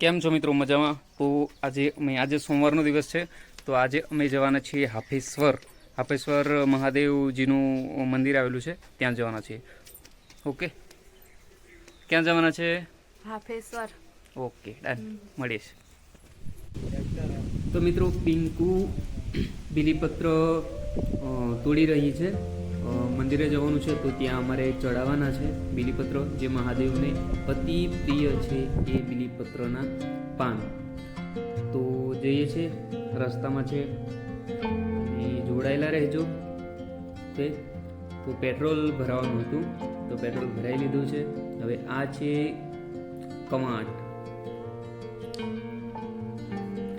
કેમ છો મિત્રો? મજામાં? તો આજે અમે આજે સોમવારનો દિવસ છે. તો આજે અમે જવાના છીએ હાફેશ્વર. હાફેશ્વર મહાદેવજીનું મંદિર આવેલું છે. ત્યાં જવાના છીએ. ઓકે? ક્યાં જવાના છે? હાફેશ્વર. Okay done. મળીએ તો મિત્રો પિંકુ બિલીપત્ર તોડી રહી છે. મંદિરે જવાનું છે તો ત્યાં અમારે ચડાવવાના છે બિલીપત્ર, જે મહાદેવને અતિ પ્રિય છે એ બિલીપત્રના પાન. તો જઈએ છે, રસ્તામાં છે. અને જોડાયેલા રહેજો. તે તો પેટ્રોલ ભરાવાનું હતું, તો પેટ્રોલ ભરાઈ લીધું છે. હવે આ છે કમાટ.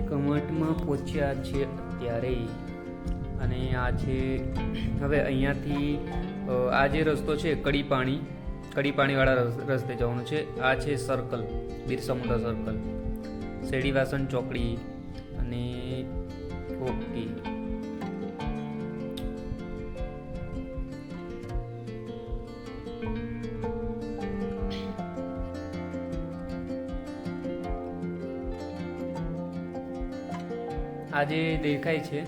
કમાટમાં પહોંચ્યા છે અત્યારે. અને આ છે, હવે અહીંયાથી આ જે રસ્તો છે કડી પાણી કડી પાણીવાળા રસ્તે જવાનું છે. આ છે સર્કલ બિરસા મુંડા સર્કલ શેડીવાસન ચોકડી અને ઓકે. આજે દેખાય છે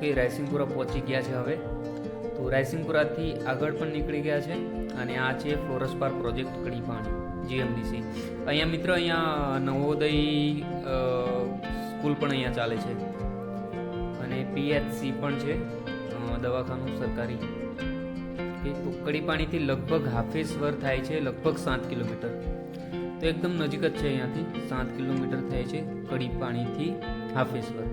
કે રાયસિંગપુરા પહોંચી ગયા છે હવે. તો રાયસિંગપુરાથી આગળ પણ નીકળી ગયા છે અને આ છે forest park project Kadipani, GMDC. અહીંયા મિત્ર, અહીંયા નવોદય સ્કૂલ પણ અહીંયા ચાલે છે. અને પીએચસી પણ છે દવાખાનું સરકારી. કે તો કડીપાણીથી લગભગ હાફેશ્વર થાય છે, લગભગ સાત કિલોમીટર. તો એકદમ નજીક જ છે અહીંયાથી, સાત કિલોમીટર થાય છે કડીપાણીથી હાફેશ્વર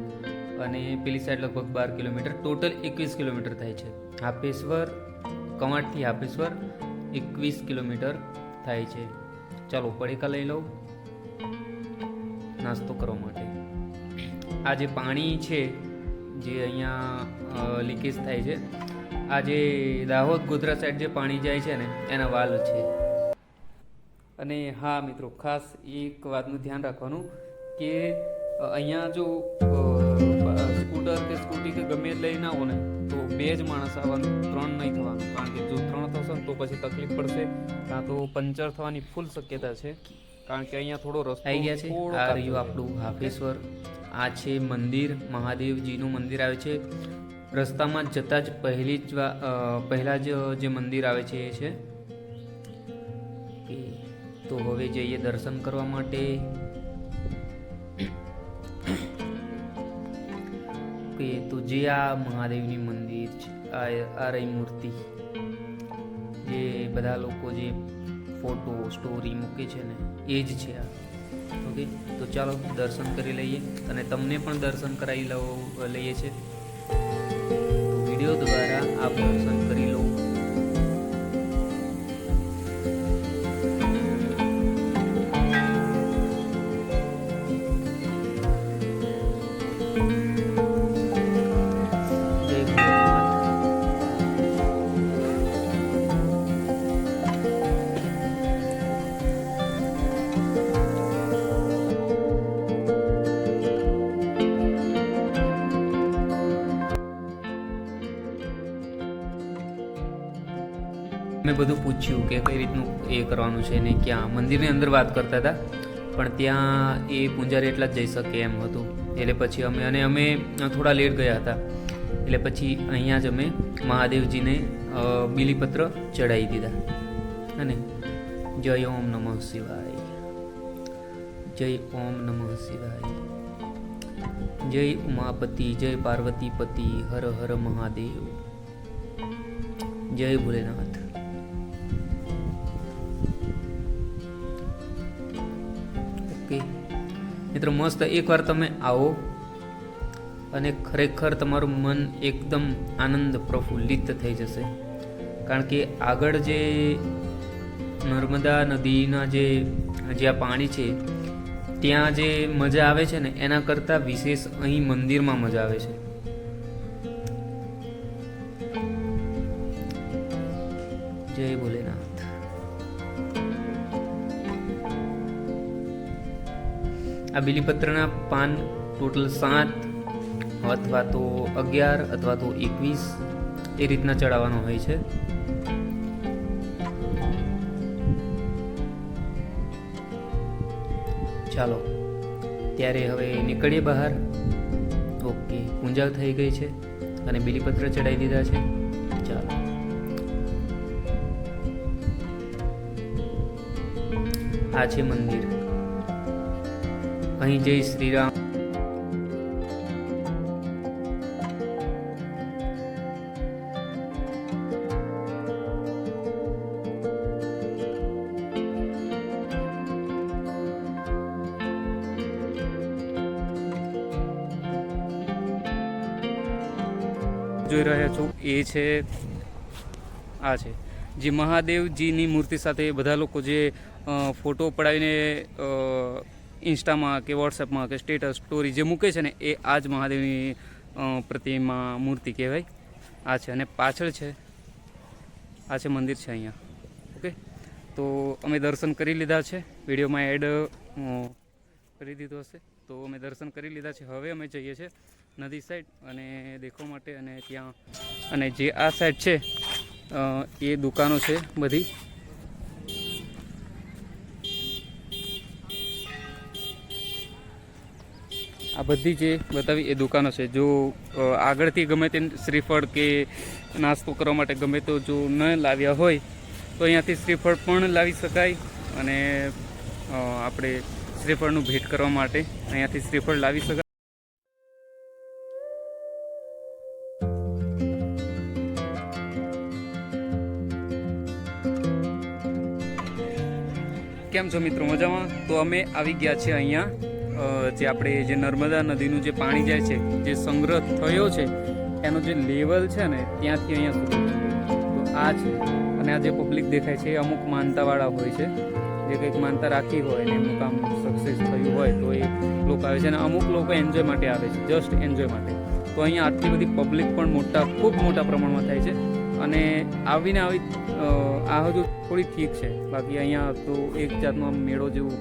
અને પેલી સાઈડ લગભગ બાર કિલોમીટર. ટોટલ એકવીસ કિલોમીટર થાય છે. હાપેશ્વર કવાંટથી હાપેશ્વર એકવીસ કિલોમીટર થાય છે. ચાલો, પડીકા લઈ લઉં. નાસ્તો કરવા માટે. આ જે પાણી છે, જે અહીંયા લીકેજ થાય છે, આ જે દાહોદ ગોધરા સાઈડ જે પાણી જાય છે ને, એના વાલ છે. અને હા મિત્રો, ખાસ એક વાતનું ધ્યાન રાખવાનું કે અહીંયા જો સ્કૂટર કે સ્કૂટી કે ગમે લઈને આવો ને તો બે જ માણસ આવવાનું ત્રણ નહીં થવાનું. કારણ કે જો ત્રણ થશે તો પછી તકલીફ પડશે કાં તો પંચર થવાની ફૂલ શક્યતા છે. કારણ કે અહીંયા થોડો રસ્તો આવી ગયા છે. આ રહ્યું આપણું હાફેશ્વર. આ છે મંદિર મહાદેવજીનું મંદિર આવે છે. રસ્તામાં જતાં જ પહેલી જ પહેલાં જ જે મંદિર આવે છે એ છે. તો હવે જઈએ દર્શન કરવા માટે. કે તો જે આ મહાદેવની મંદિર છે, આ રહી મૂર્તિ, જે બધા લોકો જે ફોટો સ્ટોરી મૂકે છે ને, એ જ છે આ. ઓકે? તો ચાલો દર્શન કરી લઈએ અને તમને પણ દર્શન કરાવી લઈએ છે. વીડિયો દ્વારા આપ દર્શન કરી મેં બધું પૂછ્યું કે કઈ રીતનું એ કરવાનું છે ને ક્યાં? મંદિરની અંદર વાત કરતા હતા, પણ ત્યાં એ પૂંજારી એટલા જ જઈ શકે એમ હતું. એટલે પછી અમે, અને અમે થોડા લેટ ગયા હતા. એટલે પછી અહીંયા જ અમે મહાદેવજીને બિલીપત્ર ચડાવી દીધા. અને જય ઓમ નમઃ શિવાય. જય ઓમ નમઃ શિવાય. જય ઉમાપતિ, જય પાર્વતીપતિ, હર હર મહાદેવ. જય ભોલેનાથ. ઓકે મિત્રો, મસ્ત એકવાર તમે આવો અને ખરેખર તમારું મન એકદમ આનંદ પ્રફુલ્લિત થઈ જશે. કારણ કે આગળ જે નર્મદા નદીના જે જ્યાં પાણી છે, ત્યાં જે મજા આવે છે ને, એના કરતાં વિશેષ અહીં મંદિરમાં મજા આવે છે. જય ભોલેનાથ. આ બિલીપત્રના પાન ટોટલ સાત અથવા તો અગિયાર અથવા તો એકવીસ એ રીતના ચડાવવાનો હોય છે. ચાલો, ત્યારે હવે નીકળીએ બહાર. ઓકે પૂંજા થઈ ગઈ છે અને બિલીપત્ર ચડાવી દીધા છે. ચાલો. આ છે મંદિર. અહીં જય શ્રીરામ. જોઈ રહ્યા છો, એ છે, આ છે. જે મહાદેવજીની મૂર્તિ સાથે બધા લોકો જે ફોટો પડાવીને ઇન્સ્ટામાં કે વોટ્સએપમાં કે સ્ટેટસ, સ્ટોરી જે મૂકે છે ને, એ આ જ મહાદેવની પ્રતિમા મૂર્તિ કહેવાય. આ છે અને પાછળ છે, આ છે મંદિર છે અહીંયા. ઓકે? તો અમે દર્શન કરી લીધા છે. વિડીયોમાં એડ કરી દીધો હશે. તો અમે દર્શન કરી લીધા છે. હવે અમે જઈએ છીએ નદી સાઈડ અને દેખવા માટે અને ત્યાં. અને જે આ સાઈડ છે એ દુકાનો છે બધી. આ બધી જે બતાવી એ દુકાનો છે, જો આગળથી ગમે તે શ્રીફળ કે નાસ્તો કરવા માટે ગમે તો જો ન લાવ્યા હોય, તો અહીંયાથી શ્રીફળ પણ લાવી શકાય અને આપણે શ્રીફળનું ભેટ કરવા માટે અહીંયાથી શ્રીફળ લાવી શકાય. કેમ છો મિત્રો? મજામાં? તો અમે આવી ગયા છે અહીંયા જે આપણે જે નર્મદા નદીનું જે પાણી જાય છે, જે સંગ્રહ થયો છે, એનો જે લેવલ છે ને, ત્યાંથી અહીંયા સુધી. તો આ છે, અને આ જે પબ્લિક દેખાય છે એ અમુક માનતાવાળા હોય છે. જે કંઈક માનતા રાખી હોય ને એમનું કામ સક્સેસ થયું હોય તો એ લોકો આવે છે, અને અમુક લોકો એન્જોય માટે આવે છે જસ્ટ એન્જોય માટે. તો અહીંયા આટલી બધી પબ્લિક પણ મોટા, ખૂબ મોટા પ્રમાણમાં થાય છે. અને આવીને આવી આ હજુ થોડી ઠીક છે. બાકી અહીંયા તો એક જાતનો મેળો જેવું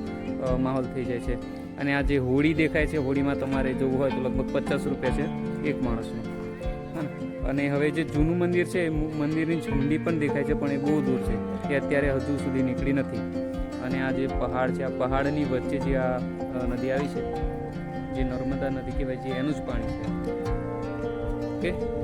માહોલ થઈ જાય છે. અને આ જે હોળી દેખાય છે, હોળીમાં તમારે જવું હોય તો લગભગ પચાસ રૂપિયા છે એક માણસનું. અને હવે જે જૂનું મંદિર છે, એ મંદિરની ઝુંડી પણ દેખાય છે, પણ એ બહુ દૂર છે. એ અત્યારે હજુ સુધી નીકળી નથી. અને આ જે પહાડ છે, આ પહાડની વચ્ચે જે આ નદી આવી છે, જે નર્મદા નદી કહેવાય છે, એનું જ પાણી છે. ઓકે?